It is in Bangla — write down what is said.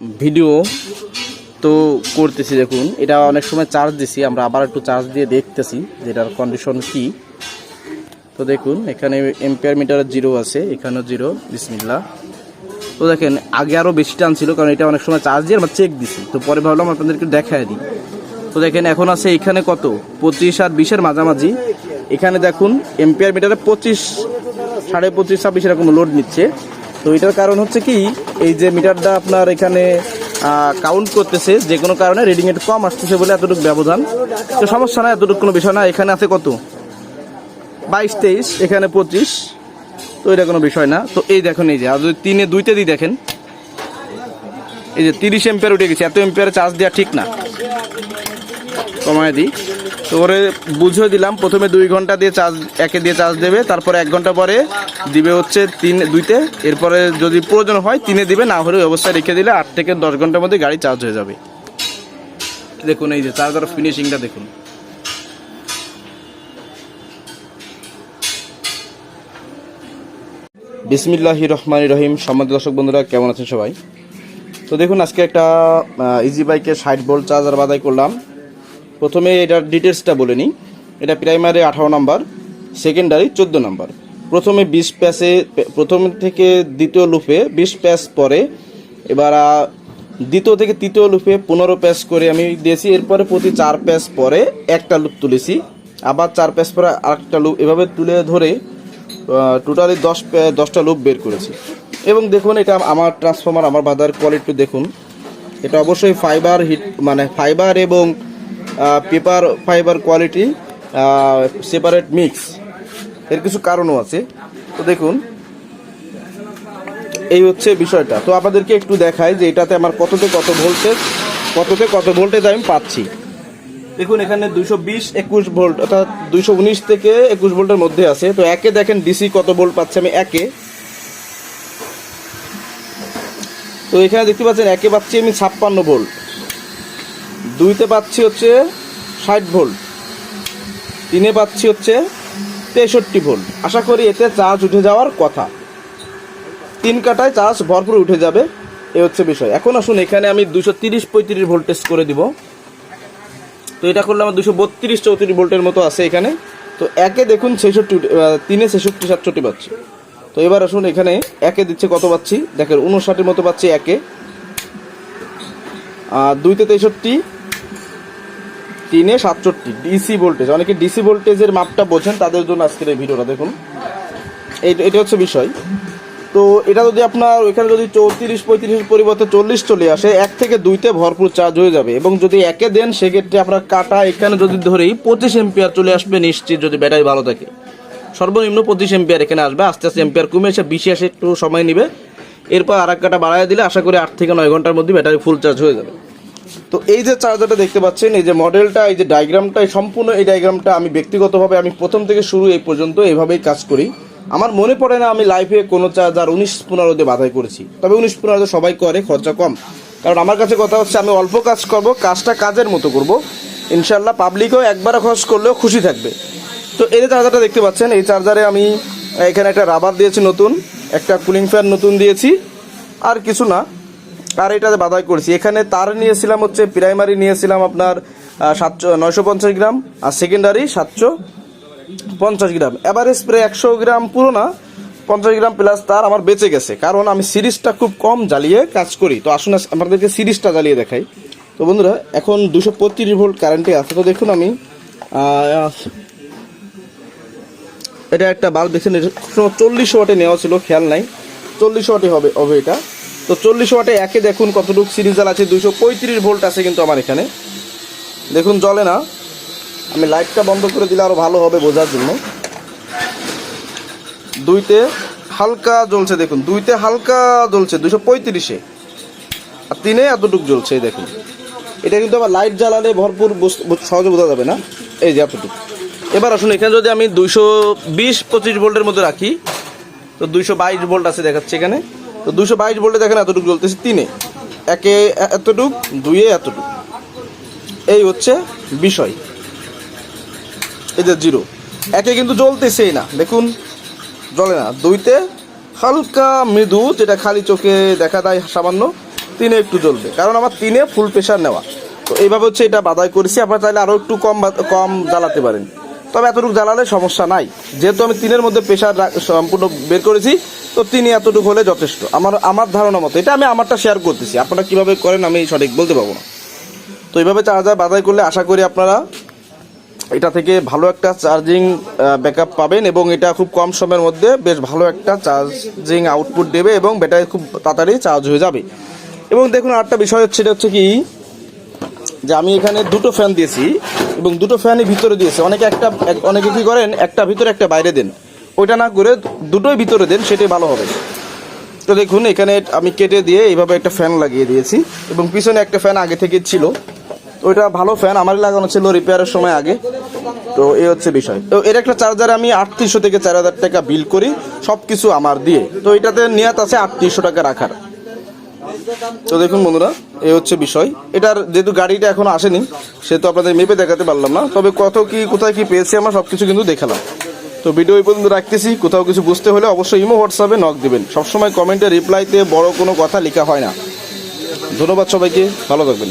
ভিডিও তো করতেছি, দেখুন। এটা অনেক সময় চার্জ দিছি, আমরা আবার একটু চার্জ দিয়ে দেখতেছি যে এটার কন্ডিশন কি। তো দেখুন, এখানে এম্পিয়ার মিটার জিরো আছে, এখানেও জিরো বিসমিল্লা। তো দেখেন, আগে আরও বেশি টান ছিল, কারণ এটা অনেক সময় চার্জ দিয়ে আমরা চেক দিছি। তো পরে ভাবলাম আপনাদেরকে দেখায় দিই। তো দেখেন, এখন আছে এখানে কত? পঁচিশ আর বিশের মাঝামাঝি। এখানে দেখুন এম্পিয়ার মিটারে পঁচিশ, সাড়ে পঁচিশ, ছাব্বিশ এরকম লোড নিচ্ছে। তো এটার কারণ হচ্ছে কি, এই যে মিটারটা আপনার এখানে কাউন্ট করতেছে, যে কোনো কারণে রিডিং একটু কম আসতেছে বলে এতটুকু ব্যবধান। তো সমস্যা না এতটুকু কোনো বিষয় না এখানে আছে কত? বাইশ, তেইশ, এখানে পঁচিশ। তো এটা কোনো বিষয় না। তো এই দেখুন, এই যে, আর যদি তিনে দুইতে দিই, দেখেন। এই যে তিরিশ এম্পিয়ার উঠে গেছে, এত এম্পিয়ারে চার্জ দেওয়া ঠিক না। কমায় দিই। তো ওরে বুঝিয়ে দিলাম, প্রথমে দুই ঘণ্টা দিয়ে চার্জ, একে দিয়ে চার্জ দেবে, তারপরে এক ঘণ্টা পরে দিবে হচ্ছে তিন, দুইতে। এরপরে যদি প্রয়োজন হয়, তিনে দিবে, না হলে অবস্থায় রেখে দিলে আট থেকে দশ ঘণ্টার মধ্যে গাড়ি চার্জ হয়ে যাবে। দেখুন, এই যে চার্জার ফিনিশিংটা দেখুন। বিসমিল্লাহি রহমান রহিম। সম্মানিত দর্শক বন্ধুরা, কেমন আছেন সবাই? তো দেখুন, আজকে একটা ইজি বাইকে ষাট ভোল্ট চার্জার বাদাই করলাম। প্রথমে এটার ডিটেলসটা বলে নিই। এটা প্রাইমারি আঠারো নাম্বার সেকেন্ডারি চোদ্দ নাম্বার। প্রথমে বিশ প্যাসে প্রথম থেকে দ্বিতীয় লুপে বিশ প্যাস পরে, এবার দ্বিতীয় থেকে তৃতীয় লুপে পনেরো প্যাস করে আমি দিয়েছি। এরপরে প্রতি চার প্যাস পরে একটা লুপ তুলেছি। আবার চার প্যাস পরে আরেকটা লুপ এভাবে তুলে ধরে টোটালি দশ দশটা লুপ বের করেছি। এবং দেখুন, এটা আমার ট্রান্সফর্মার আমার বাজার কোয়ালিটি দেখুন। এটা অবশ্যই ফাইবার হিট মানে ফাইবার এবং paper, fibre quality separate mix এর কিছু কারণও আছে। তো দেখুন, এই হচ্ছে বিষয়টা। তো আপনাদেরকে একটু দেখাই যে এটাতে আমার কততে কত ভোল্টেজ কততে কত ভোল্টেজ আমি পাচ্ছি। দেখুন, এখানে দুইশো বিশ একুশ ভোল্ট অর্থাৎ দুইশো উনিশ থেকে একুশ ভোল্টের মধ্যে আছে। তো একে দেখেন ডিসি কত ভোল্ট পাচ্ছি আমি একে। তো এখানে দেখতে পাচ্ছেন, একে পাচ্ছি আমি ছাপ্পান্ন ভোল্ট দুইতে পাচ্ছি হচ্ছে ষাট ভোল্ট। তিনে পাচ্ছি হচ্ছে তেষট্টি ভোল্ট। আশা করি এতে চার্জ উঠে যাওয়ার কথা। তিন কাটায় চার্জ ভরপুর উঠে যাবে, এ হচ্ছে বিষয়। এখন আসুন, এখানে আমি দুশো তিরিশ পঁয়ত্রিশ ভোল্টেজ করে দিব। তো এটা করলে আমার দুশো বত্রিশ চৌত্রিশ ভোল্টের মতো আছে এখানে। তো একে দেখুন ছেষট্টি তিনে ছেষট্টি, সাতষট্টি পাচ্ছি। তো এবার আসুন, এখানে একে দিচ্ছে কত পাচ্ছি? দেখেন, উনষাটের মতো পাচ্ছি একে। দুইতে তেষট্টি, তিনে সাতষট্টি। ডিসি ভোল্টেজ অনেকে ডিসি ভোল্টেজের মাপটা বোঝেন, তাদের জন্য আজকের এই ভিডিওটা, দেখুন। এটা হচ্ছে বিষয়। তো এটা যদি আপনার ওইখানে যদি চৌত্রিশ, পঁয়ত্রিশের পরিবর্তে চল্লিশ চলে আসে, এক থেকে দুইতে ভরপুর চার্জ হয়ে যাবে। এবং যদি একে দেন, সেক্ষেত্রে আপনার কাটা এখানে যদি ধরেই পঁচিশ এম্পিয়ার চলে আসবে নিশ্চিত যদি ব্যাটারি ভালো থাকে। সর্বনিম্ন পঁচিশ এম্পিয়ার এখানে আসবে, আস্তে আস্তে এম্পিয়ার কমে এসে বিশে আসে একটু সময় নেবে। এরপর আর এক কাটা বাড়ায় দিলে আশা করি আট থেকে নয় ঘণ্টার মধ্যে ব্যাটারি ফুল চার্জ হয়ে যাবে। তো এই যে চার্জারটা দেখতে পাচ্ছেন, এই যে মডেলটা এই যে ডায়গ্রামটা সম্পূর্ণ এই ডায়গ্রামটা আমি ব্যক্তিগতভাবে আমি প্রথম থেকে শুরু এই পর্যন্ত এইভাবেই কাজ করি। আমার মনে পড়ে না আমি লাইফে কোনো চার্জার উনিশ পনেরো দিয়ে বাধাই করেছি তবে উনিশ পনেরো সবাই করে, খরচা কম। কারণ আমার কাছে কথা হচ্ছে, আমি অল্প কাজ করব, কাজটা কাজের মতো করব। ইনশাল্লাহ পাবলিকও একবার খরচ করলেও খুশি থাকবে। তো এই চার্জারটা দেখতে পাচ্ছেন, এই চার্জারে আমি এখানে একটা রাবার দিয়েছি নতুন। একটা কুলিং ফ্যান নতুন দিয়েছি, আর কিছু না। আর এটাতে বাধাই করেছি। এখানে তার নিয়েছিলাম হচ্ছে প্রাইমারি নিয়েছিলাম আপনার সাতশো, নয়শো পঞ্চাশ গ্রাম, আর সেকেন্ডারি সাতশো পঞ্চাশ গ্রাম। এভারেজ স্প্রে একশো গ্রাম পুরো না, পঞ্চাশ গ্রাম প্লাস তার আমার বেঁচে গেছে। কারণ আমি সিরিজটা খুব কম জ্বালিয়ে কাজ করি। তো আসুন আজ আমাদেরকে সিরিজটা জ্বালিয়ে দেখাই। তো বন্ধুরা, এখন দুশো পঁয়ত্রিশ ভোল্ট কারেন্টে আছে। তো দেখুন আমি এটা একটা বাল্ব দেখছেন চল্লিশ ওয়াটে নেওয়া ছিল, খেয়াল নাই। চল্লিশ ওয়াটে হবে হবে এটা। তো চল্লিশ ওয়াটে একে দেখুন কতটুকু সিরিজাল আছে দুশো পঁয়ত্রিশ ভোল্ট আছে কিন্তু আমার এখানে। দেখুন, জ্বলে না। আমি লাইটটা বন্ধ করে দিলে আরও ভালো হবে বোঝার জন্য। দুইতে হালকা জ্বলছে, দেখুন। দুইতে হালকা জ্বলছে দুশো পঁয়ত্রিশে। আর তিনে এতটুকু জ্বলছে দেখুন। এটা কিন্তু আবার লাইট জ্বালালে ভরপুর সহজে বোঝা যাবে না। এই যে এতটুকু। এবার আসুন, এখানে যদি আমি দুইশো বিশ পঁচিশ ভোল্টের মধ্যে রাখি, তো দুইশো বাইশ ভোল্ট আছে দেখাচ্ছে এখানে। তো দুইশো বাইশ ভোল্টে দেখেন এতটুকু জ্বলতেছে তিনে। একে এতটুক, দুইয়ে এতটুক। এই হচ্ছে বিষয়। এই যে জিরো। একে কিন্তু জ্বলতেছেই না। দেখুন, জ্বলে না। দুইতে হালকা মৃদু, যেটা খালি চোখে দেখা দেয় সামান্য, তিনে একটু জ্বলবে। কারণ আমার তিনে ফুল প্রেশার নেওয়া। তো এইভাবে হচ্ছে এটা বাদাই করেছি। আপনারা চাইলে আরও একটু কম কম জ্বালাতে পারেন। তবে এতটুকু জ্বালালে সমস্যা নাই। যেহেতু আমি তিনের মধ্যে প্রেশার সম্পূর্ণ বের করেছি, তো তিনি এতটুকু হলে যথেষ্ট। আমার আমার ধারণা মতো, এটা আমি আমারটা শেয়ার করতেছি। আপনারা কীভাবে করেন আমি সঠিক বলতে পারব না। তো এইভাবে চার্জার বাদাই করলে আশা করি আপনারা এটা থেকে ভালো একটা চার্জিং ব্যাকআপ পাবেন এবং এটা খুব কম সময়ের মধ্যে বেশ ভালো একটা চার্জিং আউটপুট দেবে এবং ব্যাটারি খুব তাড়াতাড়ি চার্জ হয়ে যাবে। এবং দেখুন আরেকটা বিষয় হচ্ছে এটা হচ্ছে কি, যে আমি এখানে দুটো ফ্যান দিয়েছি। এবং দুটো ফ্যানই ভিতরে দিয়েছে। অনেকে একটা এক- অনেকে কি করেন, একটা ভিতরে, একটা বাইরে দেন। ওইটা না করে দুটোই ভিতরে দেন, সেটাই ভালো হবে। তো দেখুন, এখানে আমি কেটে দিয়ে এইভাবে একটা ফ্যান লাগিয়ে দিয়েছি এবং পিছনে একটা ফ্যান আগে থেকে ছিল। ওইটা ভালো ফ্যান, আমারই লাগানো ছিল রিপেয়ারের সময় আগে। তো এই হচ্ছে বিষয়। তো এর একটা চার্জার আমি আটত্রিশশো থেকে চার হাজার টাকা বিল করি সব কিছু আমার দিয়ে। তো এটাতে নিয়াত আছে আটত্রিশশো টাকা রাখার। তো দেখুন বন্ধুরা, এ হচ্ছে বিষয়। এটার যেহেতু গাড়িটা এখনও আসেনি, সেহেতু আপনাদের মেপে দেখাতে পারলাম না। তবে কত কি, কোথায় কি পেয়েছি আমরা সব কিছু কিন্তু দেখালাম। তো ভিডিও এই পর্যন্ত রাখতেছি। কোথাও কিছু বুঝতে হলে অবশ্যই ইমো হোয়াটসঅ্যাপে নক দেবেন। সবসময় কমেন্টে রিপ্লাইতে বড় কোনো কথা লেখা হয় না। ধন্যবাদ সবাইকে। ভালো থাকবেন।